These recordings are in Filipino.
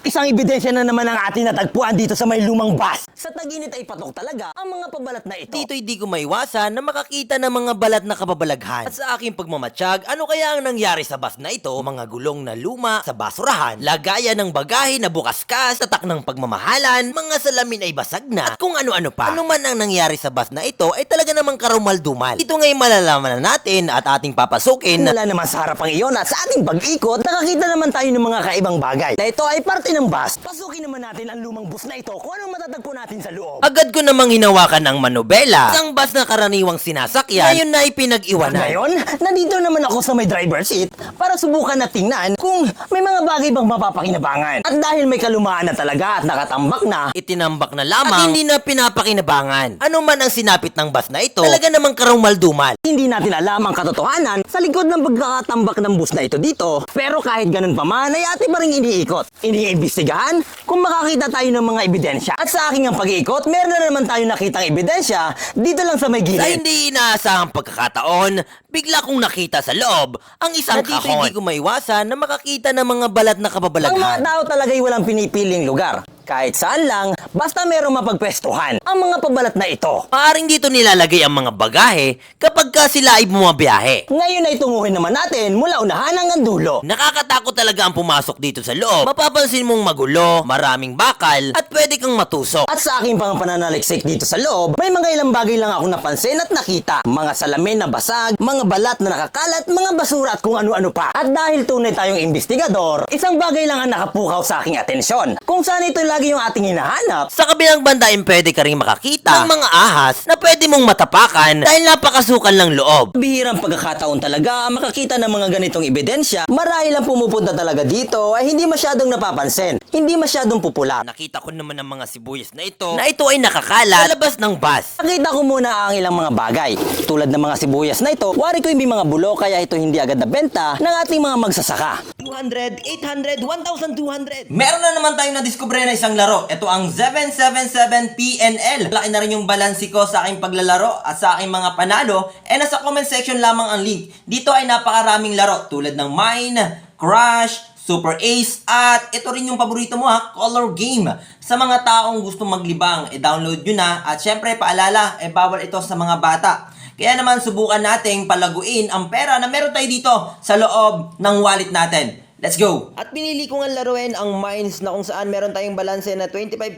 Isang ebidensya na naman ang ating natagpuan dito sa may lumang bus. Sa taginit ay patok talaga ang mga pabalat na ito. Dito hindi ko maiwasan na makakita ng mga balat na kababalaghan. At sa aking pagmamatsyag, ano kaya ang nangyari sa bus na ito? Mga gulong na luma sa basurahan, lagayan ng bagahe na bukas-kas, tatak ng pagmamahalan, mga salamin ay basag na, at kung ano-ano pa. Ano man ang nangyari sa bus na ito ay talaga namang karumal-dumal. Ito ngayon malalaman na natin at ating papasukin na Wala naman sa harapang iyon at sa ating pag-ikot, nakakita naman tayo ng mga kaibang bagay. Na ito ay parte ng bus. Pasukin naman natin ang lumang bus na ito kung anong matatagpo natin sa loob. Agad ko namang hinawakan ang manobela. Isang bus na karaniwang sinasakyan, ngayon na ipinag-iwanan. Ngayon, nandito naman ako sa may driver seat para subukan na tingnan kung may mga bagay bang mapapakinabangan. At dahil may kalumaan na talaga at nakatambak na, itinambak na lamang at hindi na pinapakinabangan. Ano man ang sinapit ng bus na ito, talaga namang karumal-dumal. hindi natin alam ang katotohanan sa likod ng pagkakatambak ng bus na ito dito. Pero kahit ganun pa man, ay ate pa rin iniikot. Iniimbestigahan kung makakita tayo ng mga ebidensya. At sa aking ang pag-iikot, meron na naman tayo nakitang ebidensya dito lang sa may Sa gilid. hindi inaasahang pagkakataon, bigla kong nakita sa loob ang isang Na dito kahon. hindi ko maiwasan na makakita ng mga balat na Ang mga kababalaghan. tao talaga'y walang pinipiling lugar. Kahit saan lang, basta merong mapagpwestuhan. Ang mga pabalat na ito. Maaring dito nilalagay ang mga bagahe kapag ka sila ay bumabiyahe. Ngayon ay tunguhin naman natin mula unahan hanggang dulo. Nakakatakot talaga ang pumasok dito sa loob. Mapapansin mong magulo, maraming bakal, at pwede kang matusok. At sa aking pang pananaliksik dito sa loob, may mga ilang bagay lang ako napansin at nakita. Mga salamin na basag, mga balat na nakakalat, mga basura at kung ano-ano pa. At dahil tunay tayong investigador, isang bagay lang ang nakapukaw sa aking atensyon. Kung saan ito lagi yung ating hinahanap, Sa kabilang banda ay pwede ka rin makakita ng mga ahas na pwede mong matapakan dahil napakasukan ng loob. bihirang pagkakataon talaga makakita ng mga ganitong ebidensya. Marahil ang pumupunta talaga dito ay hindi masyadong napapansin, hindi masyadong pupula. Nakita ko naman ang mga sibuyas na ito na ito ay nakakala sa labas ng bus. Nakita ko muna ang ilang mga bagay. Tulad ng mga sibuyas na ito, wari ko hindi mga bulo kaya ito hindi agad nabenta ng ating mga magsasaka. 200, 800, 1,200. Meron na naman tayong nadiskubre na isang laro. Ito ang 777 PNL. Laki na rin yung balansi ko sa aking paglalaro at sa aking mga panalo. E nasa comment section lamang ang link. Dito ay napakaraming laro tulad ng Mine, Crash, Super Ace at ito rin yung paborito mo ha, Color Game. Sa mga taong gusto maglibang, e-download nyo na at syempre paalala, e bawal ito sa mga bata. Kaya naman subukan nating palaguin ang pera na meron tayo dito sa loob ng wallet natin. Let's go! At pinili ko nga laruin ang mines na kung saan meron tayong balanse na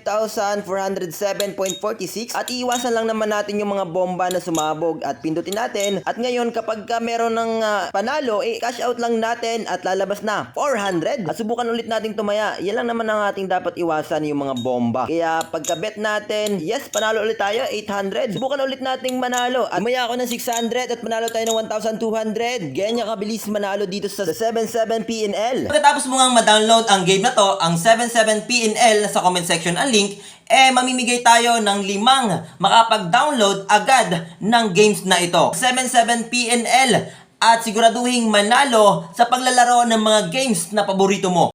25,407.46 at iiwasan lang naman natin yung mga bomba na sumabog at pindutin natin. At ngayon kapag ka meron ng ah, panalo, eh cash out lang natin at lalabas na 400. At subukan ulit nating tumaya. Yan lang naman ang ating dapat iwasan yung mga bomba. Kaya pagka bet natin, yes, panalo ulit tayo, 800. Subukan ulit nating manalo. At maya ako ng 600 at manalo tayo ng 1,200. Ganyan kabilis manalo dito sa 77 PNL. Pagkatapos mo ngang ma-download ang game na to, ang 77 PNL sa comment section ang link, eh mamimigay tayo ng limang makapag-download agad ng games na ito. 77 PNL at siguraduhin manalo sa paglalaro ng mga games na paborito mo.